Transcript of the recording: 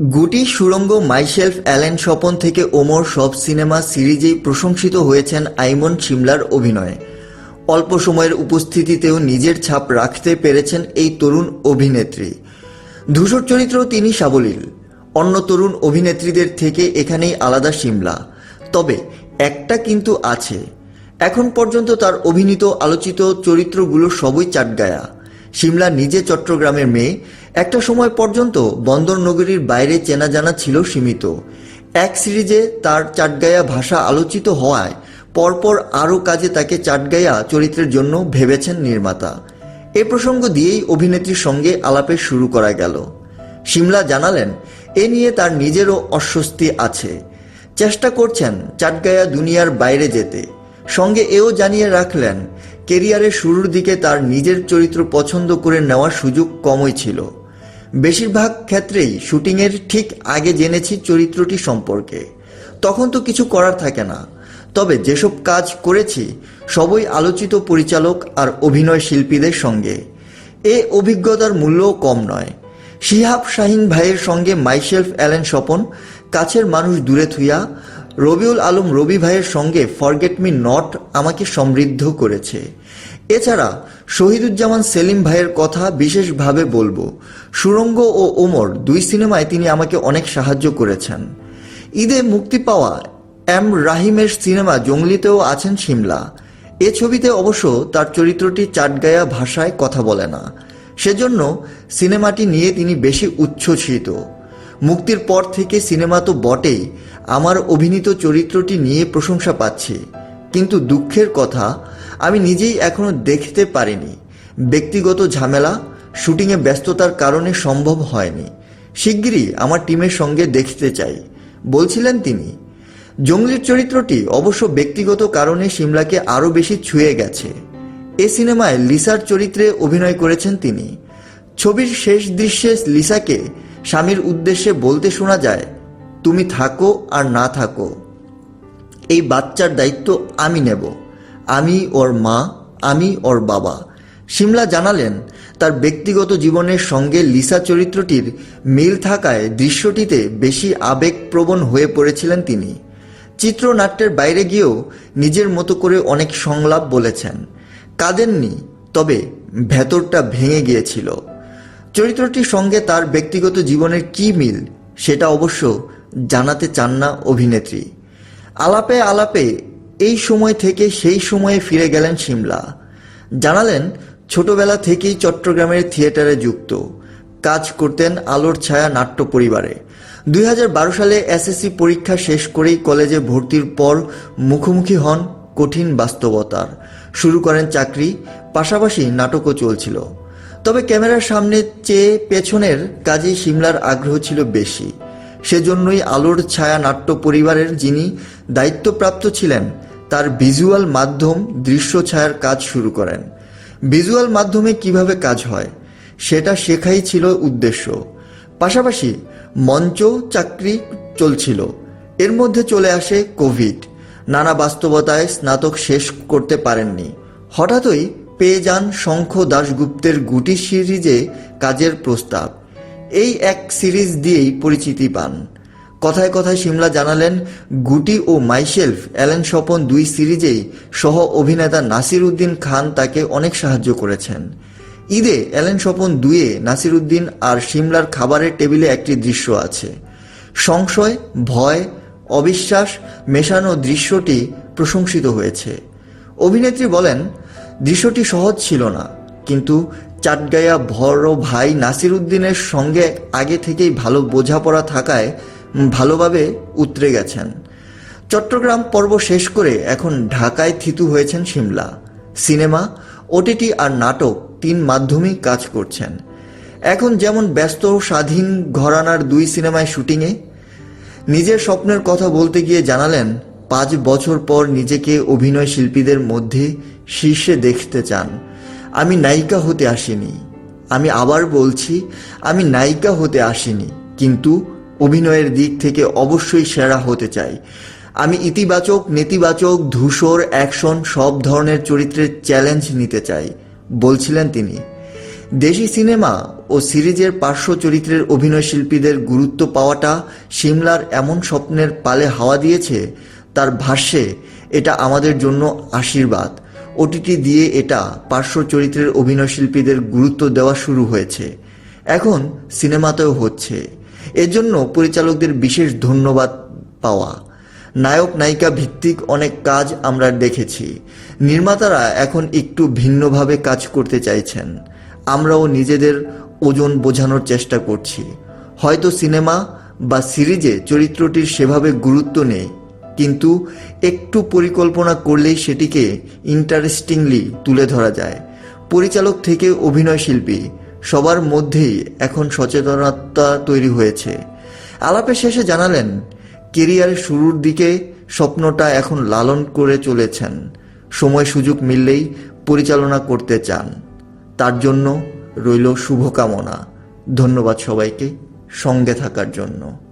গুটি সুড়ঙ্গ myself Allen Swapan থেকে ওমর সব সিনেমা সিরিজেই প্রশংসিত হয়েছেন আইমন সিমলার অভিনয়ে। অল্প সময়ের উপস্থিতিতেও নিজের ছাপ রাখতে পেরেছেন এই তরুণ অভিনেত্রী। ধূসর চরিত্র তিনি সাবলীল। অন্য তরুণ অভিনেত্রীদের থেকে এখানেই আলাদা সিমলা তবে একটা কিন্তু আছে। এখন পর্যন্ত তার অভিনীত আলোচিত চরিত্রগুলো সবই চাটগায়া। সিমলা নিজে চট্টগ্রামের মেয়ে, একটা সময় পর্যন্ত বন্দর নগরীর বাইরে চেনা জানা ছিল সীমিত। এক সিরিজে তার চাটগায়া ভাষা আলোচিত হওয়ায় পরপর আরও কাজে তাকে চাটগায়া চরিত্রের জন্য ভেবেছেন নির্মাতা। এ প্রসঙ্গ দিয়েই অভিনেত্রীর সঙ্গে আলাপে শুরু করা গেল। সিমলা জানালেন, এ নিয়ে তার নিজেরও অস্বস্তি আছে। চেষ্টা করছেন চাটগায়া দুনিয়ার বাইরে যেতে। সঙ্গে এও জানিয়ে রাখলেন কেরিয়ারের শুরুর দিকে তার নিজের চরিত্র পছন্দ করে নেওয়ার সুযোগ কমই ছিল। বেশিরভাগ ক্ষেত্রেই শুটিংয়ের ঠিক আগে জেনেছি চরিত্রটি সম্পর্কে। তখন তো কিছু করার থাকে না। তবে যেসব কাজ করেছি, সবই আলোচিত পরিচালক আর অভিনয় শিল্পীদের সঙ্গে। এ অভিজ্ঞতার মূল্যও কম নয়। শিহাব শাহিন ভাইয়ের সঙ্গে মাইশেলফ অ্যালেন স্বপন, কাছের মানুষ দূরে থুইয়া রবিউল আলম রবি ভাইয়ের সঙ্গে ফরগেট মি নট আমাকে সমৃদ্ধ করেছে। এছাড়া শহীদুজ্জামান সেলিম ভাইয়ের কথা বিশেষভাবে বলব। সুরঙ্গ ও ওমর দুই সিনেমায় তিনি আমাকে অনেক সাহায্য করেছেন। ঈদে মুক্তি পাওয়া এম রাহিমের সিনেমা জঙ্গলিতেও আছেন সিমলা এ ছবিতে অবশ্য তার চরিত্রটি চাটগায়া ভাষায় কথা বলে না। সেজন্য সিনেমাটি নিয়ে তিনি বেশি উচ্ছ্বসিত। মুক্তির পর থেকে সিনেমা তো বটেই আমার অভিনীত চরিত্রটি নিয়ে প্রশংসা পাচ্ছি। কিন্তু দুঃখের কথা, আমি নিজেই এখনও দেখতে পারিনি। ব্যক্তিগত ঝামেলা, শুটিংয়ে ব্যস্ততার কারণে সম্ভব হয়নি। শিগগিরই আমার টিমের সঙ্গে দেখতে চাই, বলছিলেন তিনি। জঙ্গলির চরিত্রটি অবশ্য ব্যক্তিগত কারণে সিমলাকে আরও বেশি ছুঁয়ে গেছে। এ সিনেমায় লিসার চরিত্রে অভিনয় করেছেন তিনি। ছবির শেষ দৃশ্যে লিসাকে স্বামীর উদ্দেশ্যে বলতে শোনা যায় তুমি থাকো আর না থাকো। এই বাচ্চার দায়িত্ব আমি নেব। আমি ওর মা, আমি ওর বাবা। সিমলা জানালেন, তার ব্যক্তিগত জীবনের সঙ্গে লিসা চরিত্রটির মিল থাকায় দৃশ্যটিতে বেশি আবেগপ্রবণ হয়ে পড়েছিলেন তিনি। চিত্রনাট্যের বাইরে গিয়েও নিজের মতো করে অনেক সংলাপ বলেছেন। কাঁদেননি, তবে ভেতরটা ভেঙে গিয়েছিল। চরিত্রটির সঙ্গে তার ব্যক্তিগত জীবনের কী মিল, সেটা অবশ্য জানাতে চান না অভিনেত্রী। আলাপে আলাপে এই সময় থেকে সেই সময়ে ফিরে গেলেন সিমলা। জানালেন, ছোটবেলা থেকেই চট্টগ্রামের থিয়েটারে যুক্ত। কাজ করতেন আলোর ছায়া নাট্য পরিবারে। দুই হাজার বারো সালে এসএসসি পরীক্ষা শেষ করেই কলেজে ভর্তির পর মুখোমুখি হন কঠিন বাস্তবতার। শুরু করেন চাকরি, পাশাপাশি নাটকও চলছিল। তবে ক্যামেরার সামনে চেয়ে পেছনের কাজে সিমলার আগ্রহ ছিল বেশি। সেজন্যই আলোর ছায়া নাট্য পরিবারের যিনি দায়িত্বপ্রাপ্ত ছিলেন, তার ভিজুয়াল মাধ্যম দৃশ্য ছায়ার কাজ শুরু করেন। ভিজুয়াল মাধ্যমে কীভাবে কাজ হয়, সেটা শেখাই ছিল উদ্দেশ্য। পাশাপাশি মঞ্চ, চাকরি চলছিল। এর মধ্যে চলে আসে কোভিড। নানা বাস্তবতায় স্নাতক শেষ করতে পারেননি। হঠাৎই পেয়ে যান শঙ্খ দাশগুপ্তের গুটি সিরিজে কাজের প্রস্তাব। এই এক সিরিজ দিয়েই পরিচিতি পান। কথায় কথায় সিমলা জানালেন, গুটি ও মাইশেলফ, অ্যালেন স্বপন দুই সিরিজেই সহ অভিনেতা নাসির উদ্দিন খান তাকে অনেক সাহায্য করেছেন। ঈদে অ্যালেন স্বপন দুয়ে নাসির উদ্দিন আর সিমলার খাবারের টেবিলে একটি দৃশ্য আছে। সংশয়, ভয়, অবিশ্বাস মেশানো দৃশ্যটি প্রশংসিত হয়েছে। অভিনেত্রী বলেন, দৃশ্যটি সহজ ছিল না। কিন্তু চাটগায়া বড় ভাই নাসির উদ্দিনের সঙ্গে আগে থেকেই ভালো বোঝাপড়া থাকায় ভালোভাবে উতরে গেছেন। চট্টগ্রাম পর্ব শেষ করে এখন ঢাকায় থিতু হয়েছেন সিমলা। সিনেমা, ওটিটি আর নাটক তিন মাধ্যমেই কাজ করছেন। এখন যেমন ব্যস্ত স্বাধীন ঘরানার দুই সিনেমায় শুটিংয়ে, নিজের স্বপ্নের কথা বলতে গিয়ে জানালেন, পাঁচ বছর পর নিজেকে অভিনয় শিল্পীদের মধ্যে শীর্ষে দেখতে চান। আমি নায়িকা হতে আসিনি। আমি আবার বলছি, আমি নায়িকা হতে আসিনি, কিন্তু অভিনয়ের দিক থেকে অবশ্যই সেরা হতে চাই। আমি ইতিবাচক, নেতিবাচক, ধূসর, অ্যাকশন, সব ধরনের চরিত্রের চ্যালেঞ্জ নিতে চাই, বলছিলেন তিনি। দেশি সিনেমা ও সিরিজের পার্শ্ব চরিত্রের অভিনয় শিল্পীদের গুরুত্ব পাওয়াটা সিমলার এমন স্বপ্নের পালে হাওয়া দিয়েছে, তার ভাষ্যে, এটা আমাদের জন্য আশীর্বাদ। ওটিটি দিয়ে এটা পার্শ্ব চরিত্রের অভিনয় শিল্পীদের গুরুত্ব দেওয়া শুরু হয়েছে। এখন সিনেমাতেও হচ্ছে। এজন্য পরিচালকদের বিশেষ ধন্যবাদ পাওয়া। নায়ক নায়িকা ভিত্তিক অনেক কাজ আমরা দেখেছি। নির্মাতারা এখন একটু ভিন্নভাবে কাজ করতে চাইছেন। আমরাও নিজেদের ওজন বোঝানোর চেষ্টা করছি। হয়তো সিনেমা বা সিরিজে চরিত্রটির সেভাবে গুরুত্ব নেই। কিন্তু একটু পরিকল্পনা করলেই সেটিকে ইন্টারেস্টিংলি তুলে ধরা যায়। পরিচালক থেকে অভিনয় শিল্পী, সবার মধ্যেই এখন সচেতনতা তৈরি হয়েছে। আলাপের শেষে জানালেন কেরিয়ারের শুরুর দিকে স্বপ্নটা এখন লালন করে চলেছেন। সময় সুযোগ মিললেই পরিচালনা করতে চান। তার জন্য রইল শুভকামনা। ধন্যবাদ সবাইকে সঙ্গে থাকার জন্য।